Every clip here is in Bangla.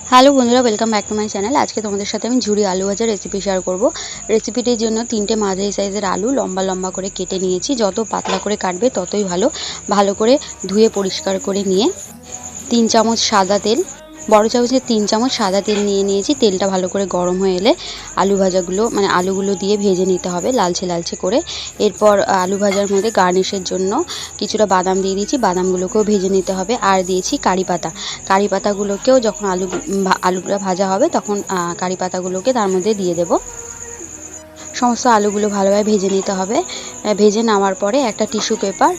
হ্যালো বন্ধুরা welcome back to my channel আজকে তোমাদের সাথে আমি ঝুড়ি আলু ভাজার রেসিপি শেয়ার করব। রেসিপিটির জন্য তিনটে মাঝারি সাইজের আলু লম্বা লম্বা করে কেটে নিয়েছি। যত পাতলা করে কাটবে ততই ভালো। ভালো করে ধুয়ে পরিষ্কার করে নিয়ে তিন চামচ সাদা তেল বড় চামচে তিন চামচ সাদা তেল নিয়ে নিয়েছি। তেলটা ভালো করে গরম হয়ে এলে আলু ভাজাগুলো মানে আলুগুলো দিয়ে ভেজে নিতে হবে লালচে লালচে করে। এরপর আলু ভাজার মধ্যে গার্নিশের জন্য কিছুটা বাদাম দিয়ে দিয়েছি। বাদামগুলোকেও ভেজে নিতে হবে। আর দিয়েছি কারি পাতা। কারি পাতাগুলোকেও যখন আলু আলুগুলো ভাজা হবে তখন কারি পাতাগুলোকে তার মধ্যে দিয়ে দেব। সমস্ত আলুগুলো ভালোভাবে ভেজে নিতে হবে। ভেজে নামার পরে একটা টিস্যু পেপার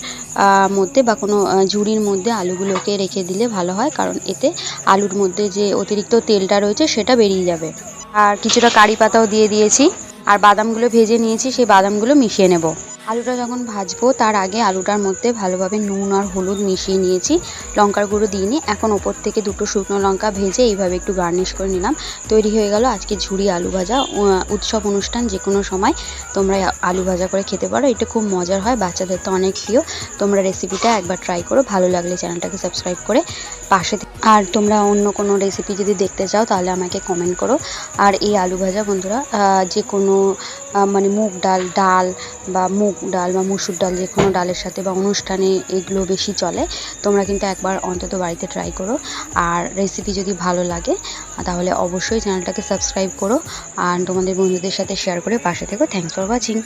মধ্যে বা কোনো ঝুড়ির মধ্যে আলুগুলোকে রেখে দিলে ভালো হয়, কারণ এতে আলুর মধ্যে যে অতিরিক্ত তেলটা রয়েছে সেটা বেরিয়ে যাবে। আর কিছুটা কারি পাতাও দিয়ে দিয়েছি। আর বাদামগুলো ভেজে নিয়েছি, সেই বাদামগুলো মিশিয়ে নেব। আলুটা যখন ভাজবো, তার আগে আলুটার মধ্যে ভালোভাবে নুন আর হলুদ মিশিয়ে নিয়েছি। লঙ্কার গুঁড়ো দিইনি। এখন ওপর থেকে দুটো শুকনো লঙ্কা ভেজে এইভাবে একটু গার্নিশ করে নিলাম। তৈরি হয়ে গেল আজকে ঝুড়ি আলু ভাজা। উৎসব অনুষ্ঠান যে কোনো সময় তোমরা আলু ভাজা করে খেতে পারো। এটা খুব মজার হয়, বাচ্চাদের তো অনেক প্রিয়। তোমরা রেসিপিটা একবার ট্রাই করো। ভালো লাগলে চ্যানেলটাকে সাবস্ক্রাইব করে পাশে আর তোমরা অন্য কোনো রেসিপি যদি দেখতে চাও, তাহলে আমাকে কমেন্ট করো। আর এই আলু ভাজা বন্ধুরা যে কোনো মানে মুগ ডাল ডাল বা মুগ ডাল বা মুসুর ডাল যে কোনো ডালের সাথে বা অনুষ্ঠানে এগুলো বেশি চলে, তোমরা কিন্তু একবার অন্তত বাড়িতে ট্রাই করো। আর রেসিপি যদি ভালো লাগে, তাহলে অবশ্যই চ্যানেলটাকে সাবস্ক্রাইব করো। আর তোমাদের বন্ধুদের সাথে শেয়ার করে পাশে থেকো। Thanks for watching